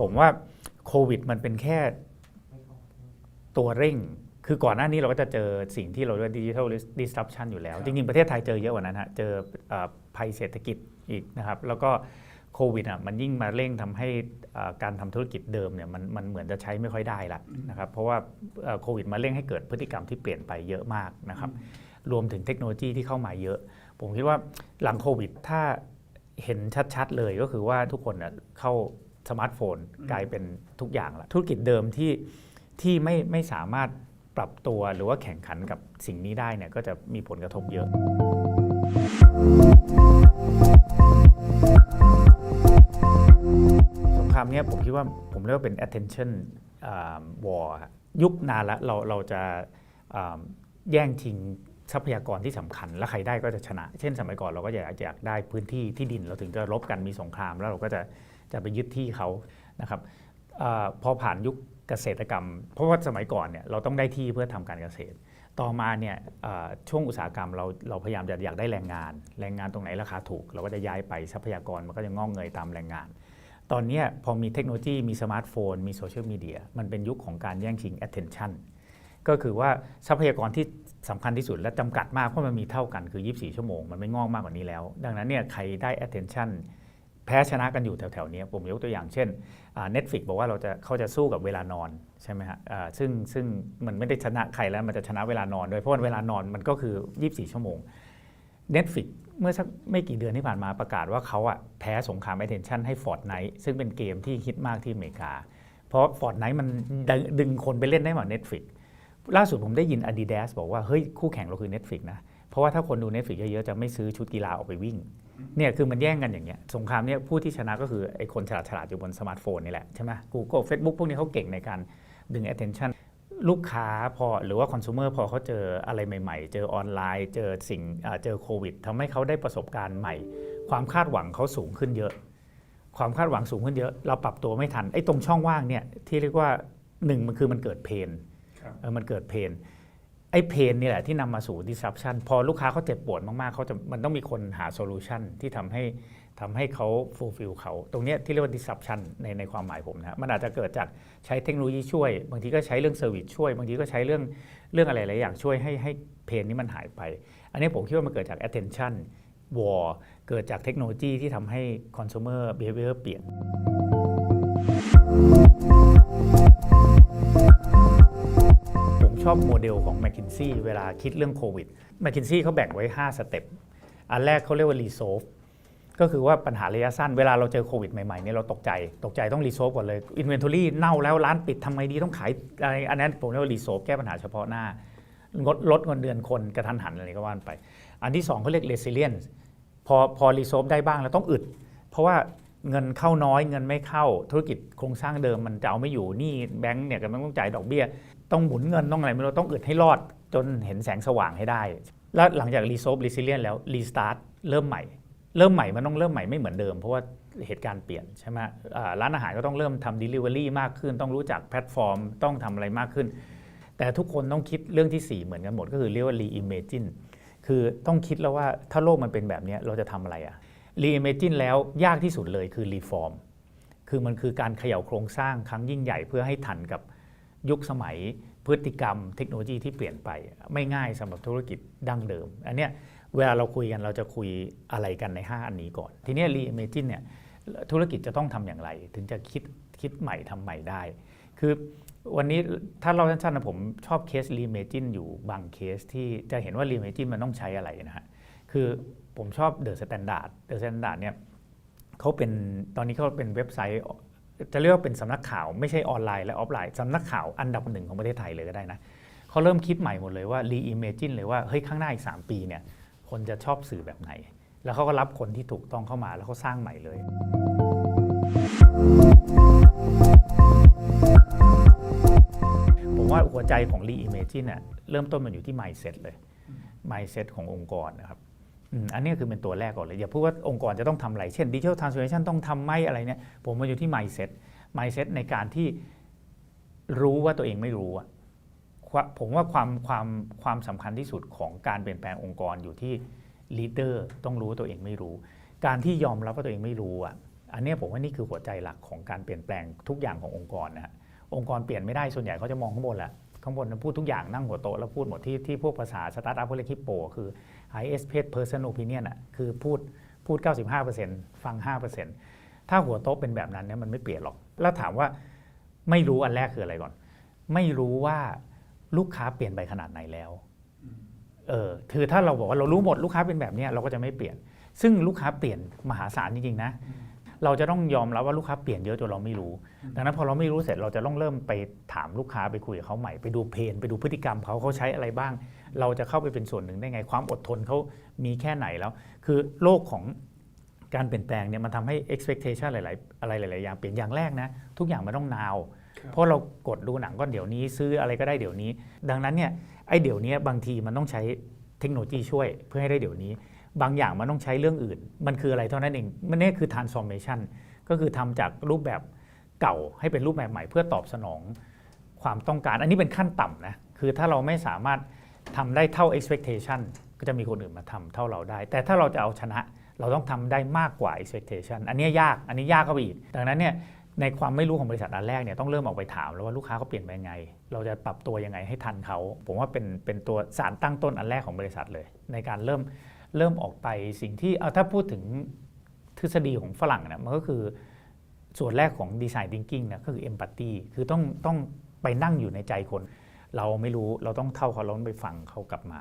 ผมว่าโควิดมันเป็นแค่ตัวเร่ง คือก่อนหน้านี้เราก็จะเจอสิ่งที่เราเรียกว่าดิจิทัลดิสรัปชันอยู่แล้ว จริง ๆ ประเทศไทยเจอเยอะกว่านั้นฮะ เจอเอ่อภัยเศรษฐกิจอีกนะครับ แล้วก็ โควิดอะมันยิ่งมาเร่งทำให้เอ่อการทำธุรกิจเดิมเนี่ยมันมันเหมือนจะใช้ไม่ค่อยได้ละนะครับเพราะว่าเอ่อโควิดมาเร่งให้เกิดพฤติกรรมที่เปลี่ยนไปเยอะมากนะครับรวมถึงเทคโนโลยีที่เข้ามาเยอะ ผมคิดว่าหลังโควิดถ้าเห็นชัดๆเลยก็คือว่าทุกคนน่ะเข้าสมาร์ทโฟนกลายเป็นทุกอย่างละธุรกิจเดิมที่ที่ไม่ไม่สามารถปรับตัวหรือว่าแข่งขันกับสิ่งนี้ได้เนี่ยก็จะมีผลกระทบเยอะ รามนี้ผมคิดว่าผมเรียกว่าเป็น attention war ยุคนานแล้วเราเราจะแย่งชิงทรัพยากรที่สำคัญ แล้วใครได้ก็จะชนะ เช่นสมัยก่อนเราก็อยากอยากได้พื้นที่ที่ดิน เราถึงจะรบกันมีสงคราม แล้วเราก็จะจะไปยึดที่เขานะครับอพอผ่านยุคเกษตรกรรม เพราะว่าสมัยก่อนเนี่ยเราต้องได้ที่เพื่อทำการเกษตร ต่อมาเนี่ยช่วงอุตสาหกรรมเราเราพยายามจะอยากได้แรงงาน แรงงานตรงไหนราคาถูก เราก็จะย้ายไปทรัพยากรมันก็จะงอกเงยตามแรงงาน ตอนนี้พอมีเทคโนโลยีมีสมาร์ทโฟน มีโซเชียลมีเดียมันเป็นยุคของการแย่งชิง attention ก็คือว่าทรัพยากรที่สำคัญที่สุดและจำกัดมากเพราะมันมีเท่ากันคือ 24 ชั่วโมง มันไม่งอกมากกว่านี้แล้ว ดังนั้นเนี่ยใครได้ attention แพ้ชนะกันอยู่แถวๆนี้ผมยกตัวอย่างเช่นเน็ตฟิกบอกว่าเราจะเขาจะสู้กับเวลานอนใช่ไหมฮะซึ่งซึ่งมันไม่ได้ชนะใครแล้วมันจะชนะเวลานอนด้วยเพราะว่าเวลานอนมันก็คือ 24 ชั่วโมง Netflix เมื่อสักไม่กี่เดือนที่ผ่านมาประกาศว่าเขาอะแพ้สงคราม attention ให้ Fortnite ซึ่งเป็นเกมที่ฮิตมากที่อเมริกา เพราะ Fortnite มันดึงดึงคนไปเล่นได้เหมือน Netflix ล่าสุดผมได้ยิน Adidas บอกว่า เฮ้ย คู่แข่งเราคือ Netflix นะ เพราะว่าถ้าคนดู Netflix เยอะๆ จะไม่ซื้อชุดกีฬาออกไปวิ่งเนี่ยคือมันแย่งกันอย่างเงี้ยสงครามเนี่ยผู้ที่ชนะก็คือไอ้คนฉลาดๆอยู่บนสมาร์ทโฟนนี่แหละใช่ไหม Google Facebook พวกนี้เขาเก่งในการดึง attention ลูกค้าพอหรือว่า consumer พอเขาเจออะไรใหม่ ๆ เจอออนไลน์ เจอสิ่งอ่าเจอโควิดทำให้เขาได้ประสบการณ์ใหม่ ความคาดหวังเขาสูงขึ้นเยอะ ความคาดหวังสูงขึ้นเยอะ เราปรับตัวไม่ทันไอ้ตรงช่องว่างเนี่ยที่เรียกว่าหนึ่งมันคือมันเกิดเพนครับเออมันเกิดเพนไอ้เพนนี่แหละที่นำมาสู่ disruption พอลูกค้าเขาเจ็บปวดมากๆเขาจะมันต้องมีคนหาโซลูชันที่ทำให้ ทำให้เขา fulfill เขา ตรงนี้ที่เรียกว่า disruption ในในความหมายผมนะมันอาจจะเกิดจากใช้เทคโนโลยีช่วย บางทีก็ใช้เรื่อง service ช่วย บางทีก็ใช้เรื่องเรื่องอะไรหลายอย่างช่วยให้ให้เพนนี้มันหายไป อันนี้ผมคิดว่ามันเกิดจาก attention war เกิดจากเทคโนโลยีที่ทำให้ consumer behavior เปลี่ยน ผมชอบโมเดลของ m c k i n s e y เวลาคิดเรื่องโควิด m c k i n s e y เขาแบ่งไว้ 5 สเต็ป อันแรกเขาเรียกว่า resolve ก็คือว่าปัญหาระยะสั้นเวลาเราเจอโควิดใหม่ๆเนี่ยเราตกใจ ตกใจต้อง resolve ก่อนเลย inventory เน่าแล้วร้านปิดทำไงดีต้องขายอะไรอันนั้นผมเรียกว่า resolve แก้ปัญหาเฉพาะหน้างดลดเงินเดือนคนกระทันหันอะไรก็ว่านไป อันที่2เขาเรียก resilience พอพอ resolve ได้บ้างแล้วต้องอึด เพราะว่าเงินเข้าน้อยเงินไม่เข้าธุรกิจโครงสร้างเดิมมันจะเอาไม่อยู่นี่แบงก์เนี่ยก็ต้องจ่ายดอกเบี้ย ต้องหมุนเงินต้องอะไรไม่รู้ต้องอึดให้รอดจนเห็นแสงสว่างให้ได้ แล้วหลังจากรีโซฟรีซิเลียนแล้วรีสตาร์ทเริ่มใหม่ เริ่มใหม่มันต้องเริ่มใหม่ไม่เหมือนเดิม เพราะว่าเหตุการณ์เปลี่ยนใช่ไหมร้านอาหารก็ต้องเริ่มทำ Delivery มากขึ้น ต้องรู้จักแพลตฟอร์ม ต้องทำอะไรมากขึ้น แต่ทุกคนต้องคิดเรื่องที่ 4 เหมือนกันหมด ก็คือเรียกว่า reimagine คือต้องคิดแล้วว่าถ้าโลกมันเป็นแบบนี้เราจะทำอะไรอะ reimagine แล้วยากที่สุดเลยคือ reform คือมันคือการเขย่าโครงสร้างครั้งยิ่งใหญ่เพื่อให้ทันกับยุคสมัยพฤติกรรม เทคโนโลยีที่เปลี่ยนไป ไม่ง่ายสำหรับธุรกิจดั้งเดิม อันเนี้ย เวลาเราคุยกันเราจะคุยอะไรกันใน 5 อันนี้ก่อน ทีนี้ย reimagine เนี่ยธุรกิจจะต้องทำอย่างไร ถึงจะคิดคิดใหม่ทำใหม่ได้ คือวันนี้ถ้าเราสั้นๆนะผมชอบเคส reimagine อยู่บางเคสที่จะเห็นว่า reimagine มันต้องใช้อะไรนะฮะคือผมชอบ The Standard The Standard เนี่ยเขาเป็นตอนนี้เขาเป็นเว็บไซต์จะเรียกว่าเป็นสำนักข่าวไม่ใช่ออนไลน์และออฟไลน์สำนักข่าวอันดับหนึ่งของประเทศไทยเลยก็ได้นะเขาเริ่มคิดใหม่หมดเลยว่า reimagine เลยว่าเฮ้ยข้างหน้าอีก 3 ปีเนี่ย คนจะชอบสื่อแบบไหน แล้วเขาก็รับคนที่ถูกต้องเข้ามาแล้วเขาสร้างใหม่เลย ผมว่าหัวใจของ reimagine เนี่ยเริ่มต้นมันอยู่ที่ mindset เลย mindset ขององค์กรนะครับอันนี้คือเป็นตัวแรกก่อนเลย อย่าพูดว่าองค์กรจะต้องทำอะไร เช่น digital transformation ต้องทำไหมอะไรเนี่ยผมมาอยู่ที่ mindset mindset ในการที่รู้ว่าตัวเองไม่รู้อะ ผมว่าความความความสำคัญที่สุดของการเปลี่ยนแปลงองค์กรอยู่ที่ลีดเดอร์ต้องรู้ตัวเองไม่รู้ การที่ยอมรับว่าตัวเองไม่รู้อะอันนี้ผมว่านี่คือหัวใจหลักของการเปลี่ยนแปลงทุกอย่างขององค์กรนะฮะองค์กรเปลี่ยนไม่ได้ส่วนใหญ่เขาจะมองข้างบนแหละข้างบนพูดทุกอย่างนั่งหัวโต๊ะแล้วพูดหมดที่ที่พวกภาษาสตาร์ทอัพเขาเรียกฮิปโปคือ highest paid person opinion อะคือพูดพูด 95%ฟัง 5%ถ้าหัวโต๊ะเป็นแบบนั้นเนี่ยมันไม่เปลี่ยนหรอก แล้วถามว่าไม่รู้อันแรกคืออะไรก่อน ไม่รู้ว่า ลูกค้าเปลี่ยนไปขนาดไหนแล้วเออคือถ้าเราบอกว่าเรารู้หมดลูกค้าเป็นแบบเนี้ยเราก็จะไม่เปลี่ยน ซึ่งลูกค้าเปลี่ยนมหาศาลจริงๆนะเราจะต้องยอมรับว่าลูกค้าเปลี่ยนเยอะจนเราไม่รู้ ดังนั้นพอเราไม่รู้เสร็จเราจะต้องเริ่มไปถามลูกค้าไปคุยกับเขาใหม่ไปดูเพนไปดูพฤติกรรมเขาเขาใช้อะไรบ้าง เราจะเข้าไปเป็นส่วนหนึ่งได้ไงความอดทนเขามีแค่ไหนแล้ว คือโลกของการเปลี่ยนแปลงเนี่ยมันทำให้ expectation หลายๆอะไรหลายๆอย่างเปลี่ยนอย่างแรกนะทุกอย่างมันต้องนาวครับ เพราะเรากดดูหนังก็เดี๋ยวนี้ซื้ออะไรก็ได้เดี๋ยวนี้ ดังนั้นเนี่ยไอ้เดี๋ยวนี้บางทีมันต้องใช้เทคโนโลยีช่วยเพื่อให้ได้เดี๋ยวนี้ บางอย่างมันต้องใช้เรื่องอื่น มันคืออะไรเท่านั้นเองมันนี่คือ transformation ก็คือทำจากรูปแบบเก่าให้เป็นรูปแบบใหม่เพื่อตอบสนองความต้องการ อันนี้เป็นขั้นต่ำนะคือถ้าเราไม่สามารถทำได้เท่า expectation ก็จะมีคนอื่นมาทำเท่าเราได้ แต่ถ้าเราจะเอาชนะเราต้องทำได้มากกว่า expectation อันนี้ยาก อันนี้ยากเข้าไปอีก ดังนั้นเนี่ย ในความไม่รู้ของบริษัทอันแรกเนี่ยต้องเริ่มออกไปถามแล้วว่าลูกค้าเขาเปลี่ยนไปยังไง เราจะปรับตัวยังไงให้ทันเขา ผมว่าเป็นเป็นตัวสารตั้งต้นอันแรกของบริษัทเลย ในการเริ่มเริ่มออกไปสิ่งที่เอาถ้าพูดถึงทฤษฎีของฝรั่งเนี่ยมันก็คือส่วนแรกของดีไซน์ thinking นะก็คือ empathy คือต้องต้องไปนั่งอยู่ในใจคน เราไม่รู้เราต้องเข้าเขาเราต้องไปฟังเขากลับมา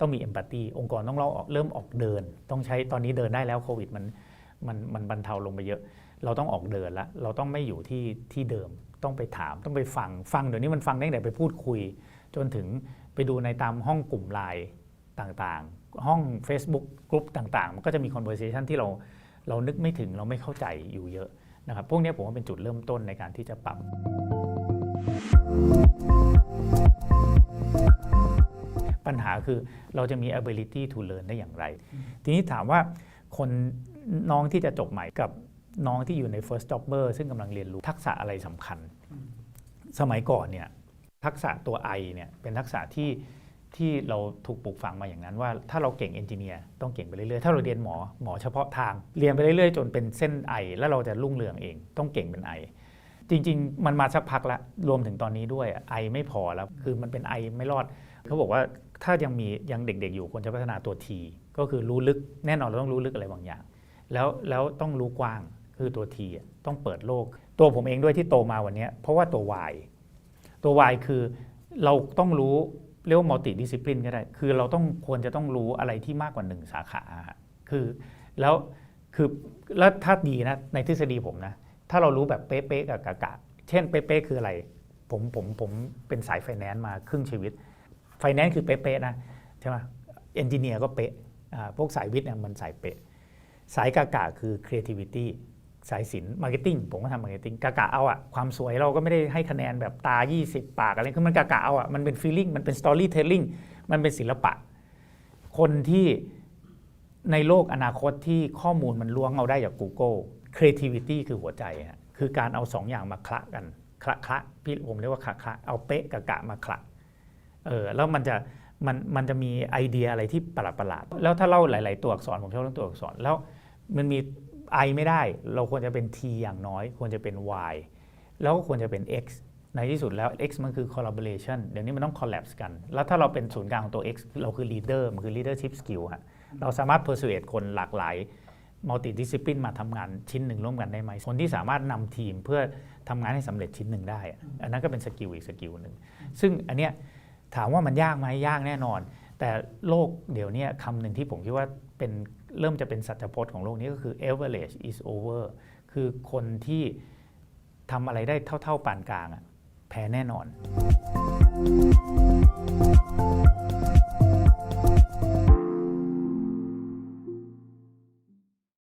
ต้องมี empathy องค์กรต้องเริ่มออกเริ่มออกเดิน ต้องใช้ตอนนี้เดินได้แล้วโควิดมันมันมันบรรเทาลงไปเยอะ เราต้องออกเดินแล้วเราต้องไม่อยู่ที่ที่เดิม ต้องไปถามต้องไปฟังฟังเดี๋ยวนี้มันฟังได้แต่ไปพูดคุย จนถึงไปดูในตามห้องกลุ่มไลน์ต่างๆ ห้อง Facebook กลุ่มต่างๆ มันก็จะมี conversation ที่เราเรานึกไม่ถึงเราไม่เข้าใจอยู่เยอะนะครับพวกนี้ผมว่าเป็นจุดเริ่มต้นในการที่จะปรับ ปัญหาคือเราจะมี ability to learn ได้อย่างไร ทีนี้ถามว่าคนน้องที่จะจบใหม่กับ น้องที่อยู่ใน first jobber ซึ่งกำลังเรียนรู้ทักษะอะไรสำคัญ สมัยก่อนเนี่ยทักษะตัว I เนี่ยเป็นทักษะที่ที่เราถูกปลูกฝังมาอย่างนั้นว่าถ้าเราเก่งเอนจิเนียร์ต้องเก่งไปเรื่อยๆ ถ้าเราเรียนหมอหมอเฉพาะทาง เรียนไปเรื่อยๆ จนเป็นเส้นไอแล้วเราจะรุ่งเรืองเองต้องเก่งเป็นไอจริง ๆ มันมาสักพักละรวมถึงตอนนี้ด้วยไอไม่พอแล้วคือมันเป็นไอไม่รอดเขาบอกว่าถ้ายังมียังเด็ก ๆ อยู่ควรจะพัฒนาตัวทีก็คือรู้ลึกแน่นอนเราต้องรู้ลึกอะไรบางอย่าง แล้วแล้วต้องรู้กว้าง คือตัวทีต้องเปิดโลก ตัวผมเองด้วยที่โตมาวันนี้เพราะว่าตัว Y ตัว Y คือเราต้องรู้เรียกว่า multi discipline ก็ได้ คือเราต้องควรจะต้องรู้อะไรที่มากกว่าหนึ่งสาขา คือแล้วคือแล้วถ้าดีนะในทฤษฎีผมนะ ถ้าเรารู้แบบเป๊ะๆกับกะกะ เช่นเป๊ะๆคืออะไร ผมผมผมเป็นสายไฟแนนซ์มาครึ่งชีวิต ไฟแนนซ์คือเป๊ะๆนะใช่ไหมเอนจิเนียร์ก็เป๊ะพวกสายวิทย์เนี่ยมันสายเป๊ะ สายกากะคือ creativity สายศิลป์ marketing ผมก็ทำ marketing กากะเอาอะความสวยเราก็ไม่ได้ให้คะแนนแบบตา 20 ปากอะไรคือมันกากะเอาอะมันเป็น feeling มันเป็น storytelling มันเป็นศิลปะ คนที่ในโลกอนาคตที่ข้อมูลมันล้วงเอาได้จาก Google creativity คือหัวใจฮะคือการเอาสองอย่างมาคละกันคละคละพี่ผมเรียกว่าคละคละเอาเป๊ะกับกะมาคละเออแล้วมันจะมันมันจะมีไอเดียอะไรที่ประหลาดประหลาดๆแล้วถ้าเล่าหลาย ๆ ตัวอักษรผมชอบเรื่องตัวอักษรแล้วมันมี I ไม่ได้ เราควรจะเป็น T อย่างน้อย ควรจะเป็น Y แล้วก็ควรจะเป็น X ในที่สุดแล้ว X มันคือ collaboration เดี๋ยวนี้มันต้อง collapse กัน แล้วถ้าเราเป็นศูนย์กลางของตัว X เราคือ leader มันคือ leadership skill ฮะ เราสามารถ persuade คนหลากหลาย multi discipline มาทำงานชิ้นหนึ่งร่วมกันได้ไหม คนที่สามารถนำทีมเพื่อทำงานให้สำเร็จชิ้นหนึ่งได้อะอันนั้นก็เป็นสกิลอีกสกิลหนึ่ง ซึ่งอันเนี้ยถามว่ามันยากไหมยากแน่นอน แต่โลกเดี๋ยวนี้คำหนึ่งที่ผมคิดว่าเป็นเริ่มจะเป็นสัจพจน์ของโลกนี้ก็คือ average is over คือคนที่ทำอะไรได้เท่า ๆปานกลางอะแพ้แน่นอน